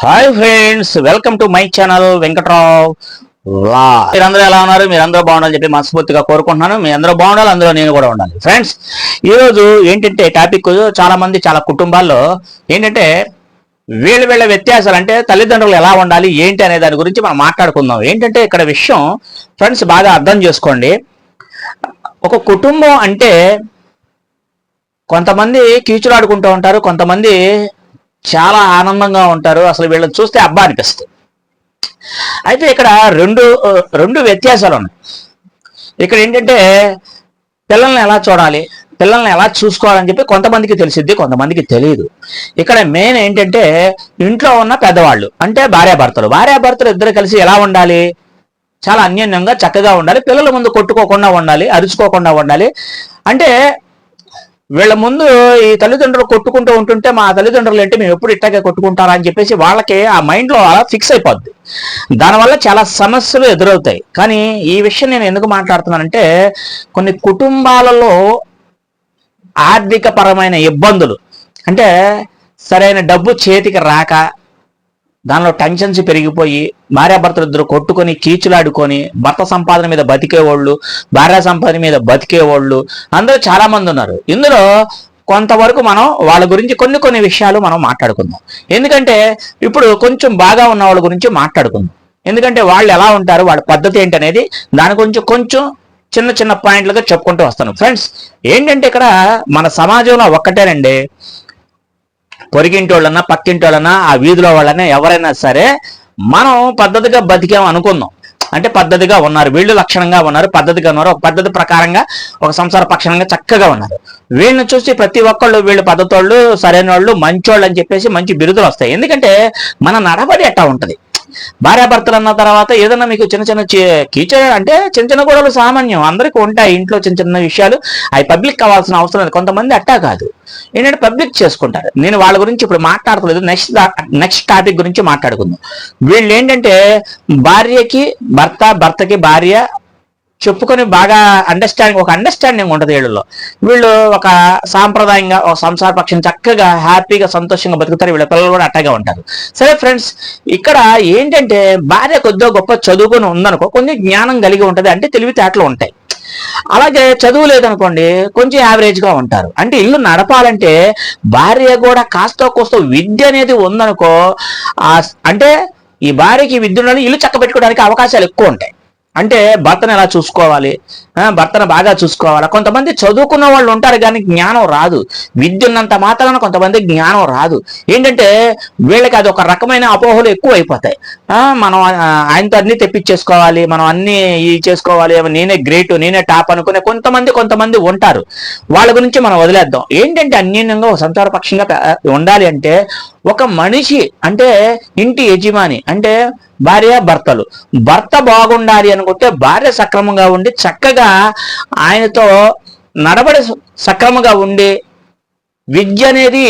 Hi friends welcome to my channel Venkatrao మీరందరూ ఎలా ఉన్నారు? మీరందరూ బాగుండాలని చెప్పి మనస్ఫూర్తిగా కోరుకుంటున్నాను. మీ అందరూ బాగుండాలి అందులో నేను కూడా ఉండాలి. ఫ్రెండ్స్ ఈరోజు ఏంటంటే టాపిక్ చాలా మంది చాలా కుటుంబాల్లో ఏంటంటే వీళ్ళ వీళ్ళ వ్యత్యాసాలు అంటే తల్లిదండ్రులు ఎలా ఉండాలి ఏంటి అనే దాని గురించి మనం మాట్లాడుకుందాం. ఏంటంటే ఇక్కడ విషయం ఫ్రెండ్స్ బాగా అర్థం చేసుకోండి. ఒక కుటుంబం అంటే కొంతమంది కీచులాడుకుంటూ ఉంటారు కొంతమంది చాలా ఆనందంగా ఉంటారు. అసలు వీళ్ళని చూస్తే అబ్బా అనిపిస్తుంది. అయితే ఇక్కడ రెండు రెండు వ్యత్యాసాలు ఉన్నాయి. ఇక్కడ ఏంటంటే పిల్లల్ని ఎలా చూడాలి పిల్లల్ని ఎలా చూసుకోవాలని చెప్పి కొంతమందికి తెలిసిద్ది కొంతమందికి తెలియదు ఇక్కడ మెయిన్ ఏంటంటే ఇంట్లో ఉన్న పెద్దవాళ్ళు అంటే భార్యాభర్తలు. భార్యాభర్తలు ఇద్దరు కలిసి ఎలా ఉండాలి? చాలా అన్యోన్యంగా చక్కగా ఉండాలి. పిల్లల ముందు కొట్టుకోకుండా ఉండాలి అరుచుకోకుండా ఉండాలి. అంటే వీళ్ళ ముందు ఈ తల్లిదండ్రులు కొట్టుకుంటూ ఉంటుంటే మా తల్లిదండ్రులు ఏంటి మేము ఎప్పుడు ఇట్టాగే కొట్టుకుంటారా? అని చెప్పేసి వాళ్ళకి ఆ మైండ్లో అలా ఫిక్స్ అయిపోద్ది. దానివల్ల చాలా సమస్యలు ఎదురవుతాయి. కానీ ఈ విషయం నేను ఎందుకు మాట్లాడుతున్నానంటే కొన్ని కుటుంబాలలో ఆర్థిక పరమైన ఇబ్బందులు అంటే సరైన డబ్బు చేతికి రాక దానిలో టెన్షన్స్ పెరిగిపోయి భార్యాభర్తలిద్దరు కొట్టుకొని కీచులాడుకొని భర్త సంపాదన మీద బతికేవాళ్ళు భార్య సంపాదన మీద బతికేవాళ్ళు అందరూ చాలా మంది ఉన్నారు. ఇందులో కొంతవరకు మనం వాళ్ళ గురించి కొన్ని కొన్ని విషయాలు మనం మాట్లాడుకుందాం. ఎందుకంటే ఇప్పుడు కొంచెం బాగా ఉన్న వాళ్ళ గురించి మాట్లాడుకుందాం. ఎందుకంటే వాళ్ళు ఎలా ఉంటారు వాళ్ళ పద్ధతి ఏంటి అనేది దాని గురించి కొంచెం చిన్న చిన్న పాయింట్లుగా చెప్పుకుంటూ వస్తాను. ఫ్రెండ్స్ ఏంటంటే ఇక్కడ మన సమాజంలో ఒక్కటేనండి పొరిగింటి పక్కింటోళ్ళన్నా పక్కింటి ఆ వీధిలో వాళ్ళన్నా ఎవరైనా సరే మనం పద్ధతిగా బతికాం అనుకుందాం. అంటే పద్ధతిగా ఉన్నారు. వీళ్ళు లక్షణంగా ఉన్నారు పద్ధతిగా ఉన్నారు ఒక పద్ధతి ప్రకారంగా ఒక సంసార పక్షంగా చక్కగా ఉన్నారు. వీళ్ళని చూసి ప్రతి ఒక్కళ్ళు వీళ్ళు పద్ధతోళ్ళు సరైన వాళ్ళు మంచోళ్ళు అని చెప్పేసి మంచి బిరుదులు వస్తాయి. ఎందుకంటే మన నడబడి ఎట్టా ఉంటది. భార్యాభర్తలు అన్న తర్వాత ఏదన్నా మీకు చిన్న చిన్న కీచర్ అంటే చిన్న చిన్న గొడవలు సామాన్యం. అందరికీ ఉంటాయి ఇంట్లో చిన్న చిన్న విషయాలు. అవి పబ్లిక్ కావాల్సిన అవసరం లేదు. కొంతమంది అట్టా కాదు. ఏంటంటే పబ్లిక్ చేసుకుంటారు. నేను వాళ్ళ గురించి ఇప్పుడు మాట్లాడతలేదు. నెక్స్ట్ నెక్స్ట్ టాపిక్ గురించి మాట్లాడుకుందాం. వీళ్ళు ఏంటంటే భార్యకి భర్త భర్తకి భార్య చెప్పుకొని బాగా అండర్స్టాండింగ్ ఒక అండర్స్టాండింగ్ ఉంటుంది వీళ్ళలో. వీళ్ళు ఒక సాంప్రదాయంగా ఒక సంసార పక్షం చక్కగా హ్యాపీగా సంతోషంగా బతుకుతారు. వీళ్ళ పిల్లలు కూడా అట్టగా ఉంటారు. సరే ఫ్రెండ్స్ ఇక్కడ ఏంటంటే భార్య కొద్దిగా గొప్ప చదువుకొని ఉందనుకో కొంచెం జ్ఞానం కలిగి ఉంటుంది. అంటే తెలివితేటలు ఉంటాయి. అలాగే చదువు లేదనుకోండి కొంచెం యావరేజ్గా ఉంటారు. అంటే ఇల్లు నడపాలంటే భార్య కూడా కాస్త కోస్త విద్య అనేది ఉందనుకో అంటే ఈ భార్యకి విద్యలోని ఇల్లు చక్క పెట్టుకోవడానికి అవకాశాలు ఎక్కువ ఉంటాయి. అంటే భర్తను ఎలా చూసుకోవాలి? భర్తను బాగా చూసుకోవాలి? కొంతమంది చదువుకున్న వాళ్ళు ఉంటారు కానీ జ్ఞానం రాదు. విద్య ఉన్నంత మాత్రాన కొంతమంది జ్ఞానం రాదు. ఏంటంటే వీళ్ళకి అది ఒక రకమైన అపోహలు ఎక్కువ అయిపోతాయి మనం ఆయనతో అన్ని తెప్పించేసుకోవాలి మనం అన్ని ఇది చేసుకోవాలి నేనే గ్రేట్ నేనే టాప్ అనుకునే కొంతమంది కొంతమంది ఉంటారు. వాళ్ళ గురించి మనం వదిలేద్దాం. ఏంటంటే అన్యూన్యంగా ఒక పక్షంగా ఉండాలి అంటే ఒక మనిషి అంటే ఇంటి యజమాని అంటే భార్య భర్తలు. భర్త బాగుండాలి అనుకుంటే భార్య సక్రమంగా ఉండి చక్కగా ఆయనతో నడబడి సక్రమంగా ఉండి విద్య అనేది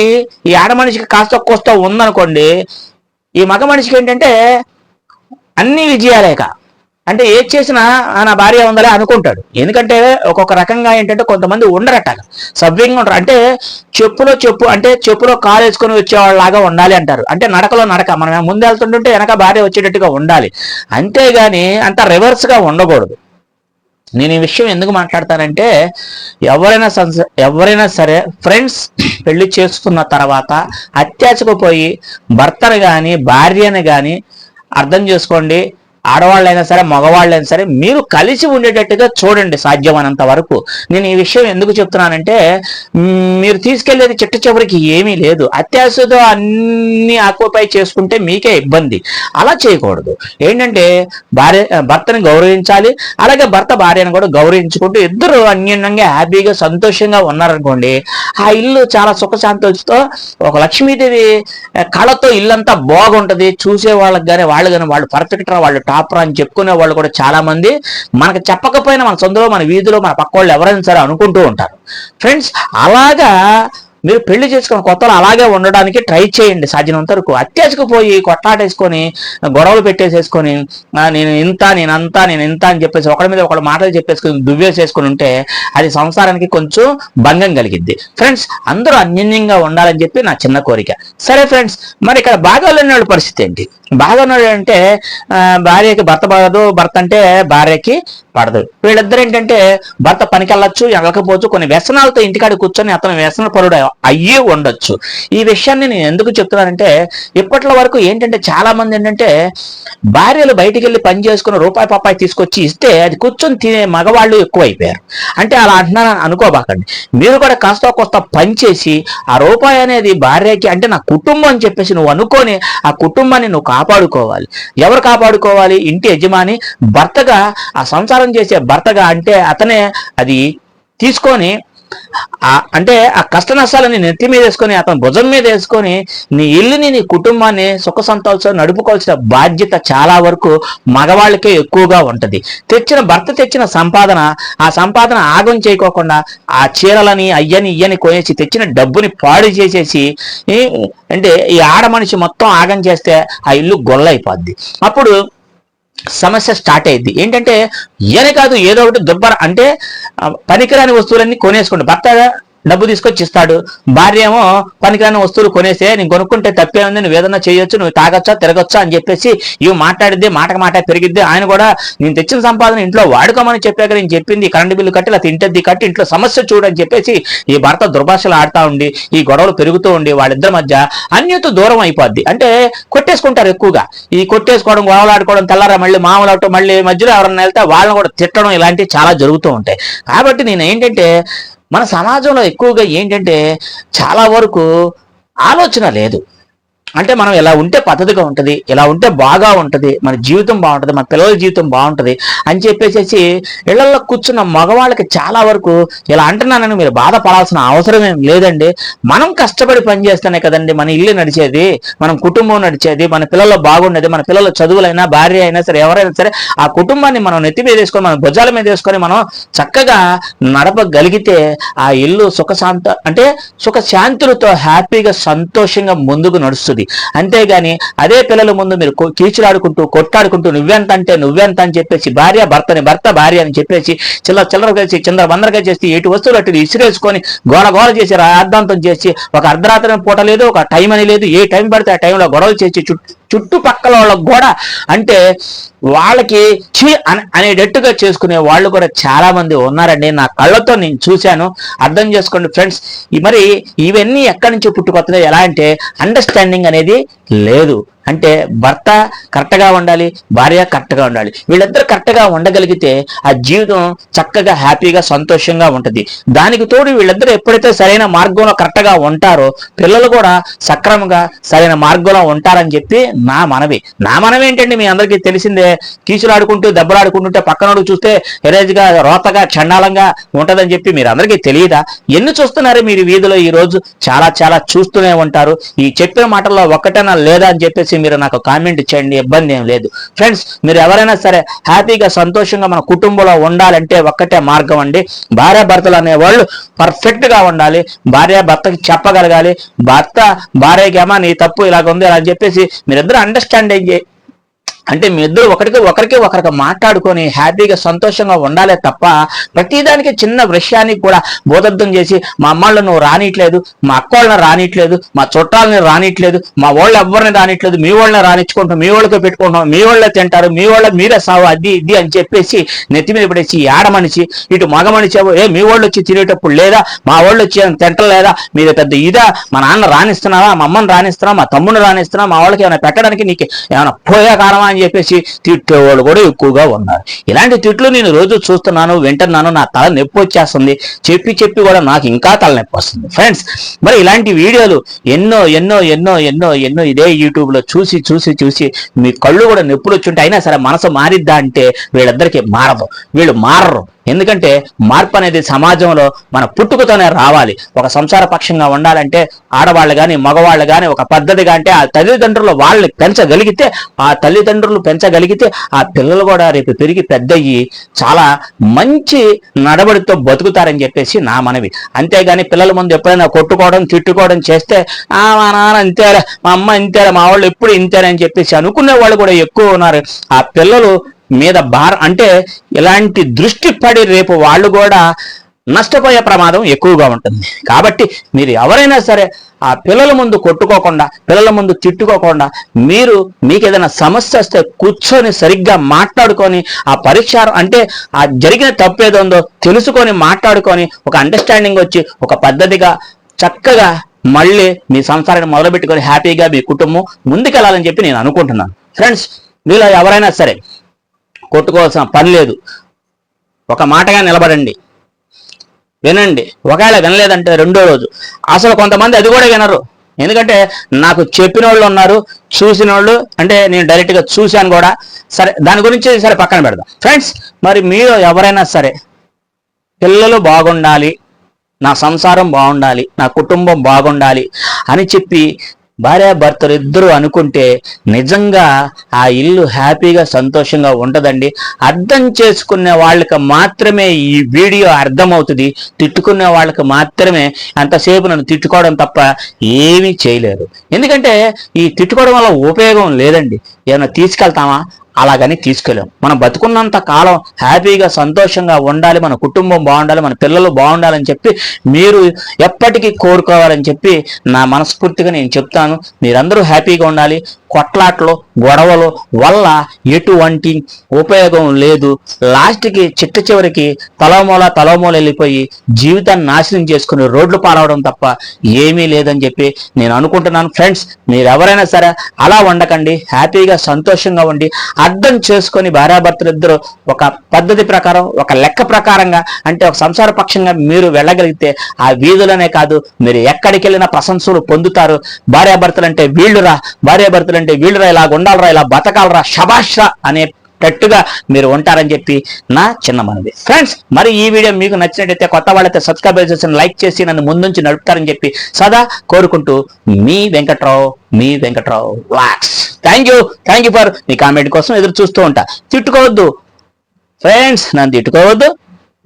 ఈ ఆడ మనిషికి కాస్త కోస్త ఉందనుకోండి ఈ మగ మనిషికి ఏంటంటే అన్ని విజయాలేక అంటే ఏది చేసినా నా భార్య ఉందలే అనుకుంటాడు. ఎందుకంటే ఒక్కొక్క రకంగా ఏంటంటే కొంతమంది ఉండరట. సవ్యంగా ఉంటారు అంటే చెప్పులో చెప్పు అంటే చెప్పులో కాలు వేసుకొని వచ్చేవాళ్ళలాగా ఉండాలి అంటారు. అంటే నడకలో నడక. మనం ముందు వెళ్తుంటుంటే వెనక భార్య వచ్చేటట్టుగా ఉండాలి. అంతేగాని అంత రివర్స్గా ఉండకూడదు. నేను ఈ విషయం ఎందుకు మాట్లాడతానంటే ఎవరైనా ఎవరైనా సరే ఫ్రెండ్స్ పెళ్ళి చేసుకున్న తర్వాత అత్యాశకు పోయి భర్తను కానీ భార్యను కానీ అర్థం చేసుకోండి. ఆడవాళ్ళైనా సరే మగవాళ్ళైనా సరే మీరు కలిసి ఉండేటట్టుగా చూడండి సాధ్యమైనంత వరకు. నేను ఈ విషయం ఎందుకు చెప్తున్నానంటే మీరు తీసుకెళ్ళేది చెట్టు చివరికి ఏమీ లేదు. అత్యాశతో అన్ని ఆక్యుపై చేసుకుంటే మీకే ఇబ్బంది. అలా చేయకూడదు. ఏంటంటే భార్య భర్తని గౌరవించాలి అలాగే భర్త భార్యను కూడా గౌరవించుకుంటూ ఇద్దరు అన్యోన్యంగా హ్యాపీగా సంతోషంగా ఉన్నారనుకోండి ఆ ఇల్లు చాలా సుఖశాంతితో ఒక లక్ష్మీదేవి కళతో ఇల్లంతా బాగుంటది చూసే వాళ్ళకి కానీ వాళ్ళు కానీ వాళ్ళు పర్ఫెక్ట్ వాళ్ళు టాపర్ అని చెప్పుకునే వాళ్ళు కూడా చాలా మంది. మనకు చెప్పకపోయినా మన సొంతలో మన వీధిలో మన పక్క వాళ్ళు ఎవరైనా సరే అనుకుంటూ ఉంటారు. ఫ్రెండ్స్ అలాగా మీరు పెళ్ళి చేసుకున్న కొత్తలో అలాగే ఉండడానికి ట్రై చేయండి సాధ్యమైనంత వరకు. అత్యాశకు పోయి కొట్లాటేసుకొని గొడవలు పెట్టేసేసుకొని నేను ఇంత నేను అంతా నేను ఇంత అని చెప్పేసి ఒకరి మీద ఒకటి మాటలు చెప్పేసుకొని దువ్వేసేసుకుని ఉంటే అది సంసారానికి కొంచెం భంగం కలిగిద్ది. ఫ్రెండ్స్ అందరూ అన్యోన్యంగా ఉండాలని చెప్పి నా చిన్న కోరిక. సరే ఫ్రెండ్స్ మరి ఇక్కడ బాగా లేని పరిస్థితి ఏంటి? బాగా అంటే భార్యకి భర్త పడదు భర్త అంటే భార్యకి పడదు. వీళ్ళిద్దరు ఏంటంటే భర్త పనికెళ్ళొచ్చు వెళ్ళకపోవచ్చు కొన్ని వ్యసనాలతో ఇంటికాడ కూర్చొని అతను వ్యసన పరుడు అయ్యి ఉండొచ్చు. ఈ విషయాన్ని నేను ఎందుకు చెప్తున్నానంటే ఇప్పట్లో వరకు ఏంటంటే చాలా మంది ఏంటంటే భార్యలు బయటికి వెళ్ళి పని చేసుకుని రూపాయి పప్పాయి తీసుకొచ్చి ఇస్తే అది కూర్చొని తినే మగవాళ్ళు ఎక్కువైపోయారు. అంటే అలా అంటున్నాను అనుకోబాకండి. మీరు కూడా కాస్త కొస్త పని చేసి ఆ రూపాయి అనేది భార్యకి అంటే నా కుటుంబం అని చెప్పేసి నువ్వు అనుకొని ఆ కుటుంబాన్ని నువ్వు కాపాడుకోవాలి. ఎవరు కాపాడుకోవాలి? ఇంటి యజమాని భర్తగా ఆ సంసారం చేసే భర్తగా అంటే అతనే అది తీసుకొని అంటే ఆ కష్ట నష్టాలని నెత్తి మీద వేసుకొని అతని భుజం మీద వేసుకొని నీ ఇల్లుని నీ కుటుంబాన్ని సుఖ సంతోషం నడుపుకోవాల్సిన బాధ్యత చాలా వరకు మగవాళ్ళకే ఎక్కువగా ఉంటది. తెచ్చిన భర్త తెచ్చిన సంపాదన ఆ సంపాదన ఆగం చేయకోకుండా ఆ చీరలని అయ్యని ఇయ్యని కొనేసి తెచ్చిన డబ్బుని పాడు చేసేసి అంటే ఈ ఆడ మనిషి మొత్తం ఆగం చేస్తే ఆ ఇల్లు గొల్లైపోద్ది. అప్పుడు సమస్య స్టార్ట్ అయింది. ఏంటంటే ఈయన కాదు ఏదో ఒకటి దుబ్బర అంటే పనికిరాని వస్తువులన్నీ కొనేసుకోండి భర్త డబ్బు తీసుకొచ్చి ఇస్తాడు భార్య ఏమో పనికిరాని వస్తువులు కొనేస్తే నేను కొనుక్కుంటే తప్పే ఉంది నువ్వు ఏదన్నా చేయొచ్చు నువ్వు తాగొచ్చా తిరగొచ్చా అని చెప్పేసి ఇవి మాట్లాడిద్ది మాటకు మాట పెరిగిద్ది. ఆయన కూడా నేను తెచ్చిన సంపాదన ఇంట్లో వాడుకోమని చెప్పాక నేను చెప్పింది కరెంటు బిల్లు కట్టి ఇలా తింటద్ది కట్టి ఇంట్లో సమస్య చూడని చెప్పేసి ఈ భర్త దుర్భాషలు ఆడుతూ ఉండి ఈ గొడవలు పెరుగుతూ ఉండి వాళ్ళిద్దరి మధ్య అన్యత దూరం అయిపోద్ది. అంటే కొట్టేసుకుంటారు ఎక్కువగా. ఈ కొట్టేసుకోవడం గొడవలాడుకోవడం తెల్లారా మళ్ళీ మామూలు అవటం మళ్ళీ మధ్యలో ఎవరన్నా వెళ్తే వాళ్ళని కూడా తిట్టడం ఇలాంటివి చాలా జరుగుతూ ఉంటాయి. కాబట్టి నేను ఏంటంటే మన సమాజంలో ఎక్కువగా ఏంటంటే చాలా వరకు ఆలోచన లేదు. అంటే మనం ఇలా ఉంటే పద్ధతిగా ఉంటుంది ఇలా ఉంటే బాగా ఉంటుంది మన జీవితం బాగుంటుంది మన పిల్లల జీవితం బాగుంటుంది అని చెప్పేసేసి ఇళ్ళలో కూర్చున్న మగవాళ్ళకి చాలా వరకు ఇలా అంటున్నానని మీరు బాధపడాల్సిన అవసరం ఏం లేదండి. మనం కష్టపడి పనిచేస్తేనే కదండి మన ఇల్లు నడిచేది మనం కుటుంబం నడిచేది మన పిల్లలు బాగుండేది మన పిల్లల చదువులైనా భార్య అయినా సరే ఎవరైనా సరే ఆ కుటుంబాన్ని మనం నెత్తి మీద వేసుకొని మన భుజాల మీద వేసుకొని మనం చక్కగా నడపగలిగితే ఆ ఇల్లు సుఖశాంత అంటే సుఖశాంతులతో హ్యాపీగా సంతోషంగా ముందుకు నడుస్తుంది. అంతేగాని అదే పిల్లల ముందు మీరు కీచులాడుకుంటూ కొట్టాడుకుంటూ నువ్వెంత అంటే నువ్వెంత అని చెప్పేసి భార్య భర్తని భర్త భార్య అని చెప్పేసి చిల్లర చిల్లర కలిసి చిల్లర బందరగా చేసి ఎటు వస్తువులు అటు ఇసిరేసుకొని గోల గోల చేసి అర్ధాంతం చేసి ఒక అర్ధరాత్రి పూట లేదు ఒక టైం అని లేదు ఏ టైం పడితే ఆ టైంలో గొడవలు చేసి చుట్టూ చుట్టుపక్కల వాళ్ళకు కూడా అంటే వాళ్ళకి చీ అనేటట్టుగా చేసుకునే వాళ్ళు కూడా చాలా మంది ఉన్నారండి. నా కళ్ళతో నేను చూశాను. అర్థం చేసుకోండి ఫ్రెండ్స్. మరి ఇవన్నీ ఎక్కడి నుంచి పుట్టుకొస్తున్నాయి ఎలా అంటే అండర్స్టాండింగ్ అనేది లేదు. అంటే భర్త కరెక్ట్గా ఉండాలి భార్య కరెక్ట్గా ఉండాలి. వీళ్ళిద్దరు కరెక్ట్గా ఉండగలిగితే ఆ జీవితం చక్కగా హ్యాపీగా సంతోషంగా ఉంటుంది. దానికి తోడు వీళ్ళిద్దరూ ఎప్పుడైతే సరైన మార్గంలో కరెక్ట్గా ఉంటారో పిల్లలు కూడా సక్రమంగా సరైన మార్గంలో ఉంటారని చెప్పి నా మనవి. నా మనవి ఏంటండి? మీ అందరికీ తెలిసిందే. కీచులాడుకుంటూ దెబ్బలాడుకుంటుంటే పక్కనోడు చూస్తే ఎరేజ్గా రోతగా చండాలంగా ఉంటుందని చెప్పి మీరు అందరికీ తెలియదా? ఎన్ని చూస్తున్నారు మీరు వీధిలో? ఈ రోజు చాలా చాలా చూస్తూనే ఉంటారు. ఈ చెప్పిన మాటల్లో ఒక్కటైనా లేదా అని చెప్పేసి మీరు నాకు కామెంట్ చేయండి ఇబ్బంది ఏం లేదు. ఫ్రెండ్స్ మీరు ఎవరైనా సరే హ్యాపీగా సంతోషంగా మన కుటుంబంలో ఉండాలంటే ఒక్కటే మార్గం అండి. భార్య భర్తలు అనేవాళ్ళు పర్ఫెక్ట్గా ఉండాలి. భార్య భర్తకి చెప్పగలగాలి. భర్త భార్యకి ఏమా నీ తప్పు ఇలాగ ఉంది అలా అని చెప్పేసి మీరిద్దరు అండర్స్టాండింగ్ అంటే మీ ఇద్దరు ఒకరికి ఒకరికి ఒకరికి మాట్లాడుకొని హ్యాపీగా సంతోషంగా ఉండాలే తప్ప ప్రతిదానికి చిన్న విషయానికి కూడా బోధర్థం చేసి మా అమ్మాళ్ళు నువ్వు రానిట్లేదు మా అక్క వాళ్ళని రానిట్లేదు మా చుట్టాలని రానిట్లేదు మా వాళ్ళు ఎవరిని రానిట్లేదు మీ వాళ్ళని రానిచ్చుకుంటాం మీ వాళ్ళతో పెట్టుకుంటాం మీ వాళ్ళే తింటారు మీ వాళ్ళ మీరే సావు అది ఇది అని చెప్పేసి నెత్తి మీద పడేసి ఈ ఆడ మనిషి ఇటు మగ మనిషి ఏ మీ వాళ్ళు వచ్చి తినేటప్పుడు లేదా మా వాళ్ళు వచ్చి ఏమైనా తింటలేదా మీద పెద్ద ఇదా మా నాన్న రాణిస్తున్నావా మా అమ్మని రాణిస్తున్నావా మా తమ్ముని రాణిస్తున్నావా మా వాళ్ళకి ఏమైనా పెట్టడానికి నీకు ఏమైనా పోయే కారణమా అని చెప్పేసి తిట్టేవాళ్ళు కూడా ఎక్కువగా ఉన్నారు. ఇలాంటి తిట్లు నేను రోజు చూస్తున్నాను వింటున్నాను నా తల నొప్పి వచ్చేస్తుంది. చెప్పి చెప్పి కూడా నాకు ఇంకా తలనొప్పి వస్తుంది. ఫ్రెండ్స్ మరి ఇలాంటి వీడియోలు ఎన్నో ఎన్నో ఎన్నో ఎన్నో ఎన్నో ఇదే యూట్యూబ్లో చూసి చూసి చూసి మీ కళ్ళు కూడా నొప్పులు వచ్చుంటే అయినా సరే మనసు మారిద్దా అంటే వీళ్ళిద్దరికీ మారదు. వీళ్ళు మారరు. ఎందుకంటే మార్పు అనేది సమాజంలో మన పుట్టుకతోనే రావాలి. ఒక సంసార పక్షంగా ఉండాలంటే ఆడవాళ్ళు కానీ మగవాళ్ళు కానీ ఒక పద్ధతిగా అంటే ఆ తల్లిదండ్రులు వాళ్ళని పెంచగలిగితే ఆ తల్లిదండ్రులు పెంచగలిగితే ఆ పిల్లలు కూడా రేపు పెరిగి పెద్దయ్యి చాలా మంచి నడబడితో బతుకుతారని చెప్పేసి నా మనవి. అంతేగాని పిల్లల ముందు ఎప్పుడైనా కొట్టుకోవడం తిట్టుకోవడం చేస్తే ఆ మా నాన్న ఇంతేరా మా అమ్మ ఇంతేరా మా వాళ్ళు ఎప్పుడు ఇంతేరా అని చెప్పేసి అనుకునే వాళ్ళు కూడా ఎక్కువ ఉన్నారు. ఆ పిల్లలు మీద భార అంటే ఇలాంటి దృష్టి పడి రేపు వాళ్ళు కూడా నష్టపోయే ప్రమాదం ఎక్కువగా ఉంటుంది. కాబట్టి మీరు ఎవరైనా సరే ఆ పిల్లల ముందు కొట్టుకోకుండా పిల్లల ముందు తిట్టుకోకుండా మీరు మీకు ఏదైనా సమస్య వస్తే కూర్చొని సరిగ్గా మాట్లాడుకొని ఆ పరీక్ష అంటే ఆ జరిగిన తప్పు ఏదో ఉందో తెలుసుకొని మాట్లాడుకొని ఒక అండర్స్టాండింగ్ వచ్చి ఒక పద్ధతిగా చక్కగా మళ్ళీ మీ సంసారాన్ని మొదలుపెట్టుకొని హ్యాపీగా మీ కుటుంబం ముందుకెళ్ళాలని చెప్పి నేను అనుకుంటున్నాను. ఫ్రెండ్స్ మీలో ఎవరైనా సరే కొట్టుకోవాల్సిన పని లేదు. ఒక మాటగా నిలబడండి. వినండి. ఒకవేళ వినలేదంటే రెండో రోజు. అసలు కొంతమంది అది కూడా వినరు. ఎందుకంటే నాకు చెప్పిన వాళ్ళు ఉన్నారు చూసిన వాళ్ళు అంటే నేను డైరెక్ట్గా చూశాను కూడా. సరే దాని గురించి సరే పక్కన పెడదాం. ఫ్రెండ్స్ మరి మీరు ఎవరైనా సరే పిల్లలు బాగుండాలి నా సంసారం బాగుండాలి నా కుటుంబం బాగుండాలి అని చెప్పి భార్యాభర్తలు ఇద్దరు అనుకుంటే నిజంగా ఆ ఇల్లు హ్యాపీగా సంతోషంగా ఉంటదండి. అర్థం చేసుకునే వాళ్ళకి మాత్రమే ఈ వీడియో అర్థమవుతుంది. తిట్టుకునే వాళ్ళకి మాత్రమే అంతసేపు నన్ను తిట్టుకోవడం తప్ప ఏమీ చేయలేరు. ఎందుకంటే ఈ తిట్టుకోవడం వల్ల ఉపయోగం లేదండి. ఏమైనా తీసుకెళ్తామా? అలాగని తీసుకెళ్ళాం. మనం బతుకున్నంత కాలం హ్యాపీగా సంతోషంగా ఉండాలి మన కుటుంబం బాగుండాలి మన పిల్లలు బాగుండాలని చెప్పి మీరు ఎప్పటికీ కోరుకోవాలని చెప్పి నా మనస్ఫూర్తిగా నేను చెప్తాను. మీరందరూ హ్యాపీగా ఉండాలి. కొట్లాట్లు గొడవలు వల్ల ఎటువంటి ఉపయోగం లేదు. లాస్ట్కి చిట్ట చివరికి తలమూల తలమూల వెళ్ళిపోయి జీవితాన్ని నాశనం చేసుకుని రోడ్లు పారవడం తప్ప ఏమీ లేదని చెప్పి నేను అనుకుంటున్నాను. ఫ్రెండ్స్ మీరు ఎవరైనా సరే అలా ఉండకండి హ్యాపీగా సంతోషంగా ఉండి అర్థం చేసుకొని భార్యాభర్తలు ఇద్దరు ఒక పద్ధతి ప్రకారం ఒక లెక్క ప్రకారంగా అంటే ఒక సంసార పక్షంగా మీరు వెళ్ళగలిగితే ఆ వీధులనే కాదు మీరు ఎక్కడికి వెళ్ళినా ప్రశంసలు పొందుతారు. భార్యాభర్తలు అంటే వీళ్ళురా భార్యాభర్తలు అంటే వీళ్ళురా ఇలాగ ఉండాలరా ఇలా బతకాలరా శబాష్రా అనే టట్టుగా మీరు ఉంటారని చెప్పి నా చిన్న మనది ఫ్రెండ్స్ మరి ఈ వీడియో మీకు నచ్చినట్టయితే కొత్త వాళ్ళైతే సబ్స్క్రైబ్ చేసి లైక్ చేసి నన్ను ముందుంచి నడుపుతారని చెప్పి సదా కోరుకుంటూ మీ వెంకట్రావు మీ Venkatrao wax thank you thank you for me comment కోసం ఎదురు చూస్తూ ఉంటా. తిట్టుకోవద్దు. ఫ్రెండ్స్ నన్ను తిట్టుకోవద్దు.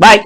బాయ్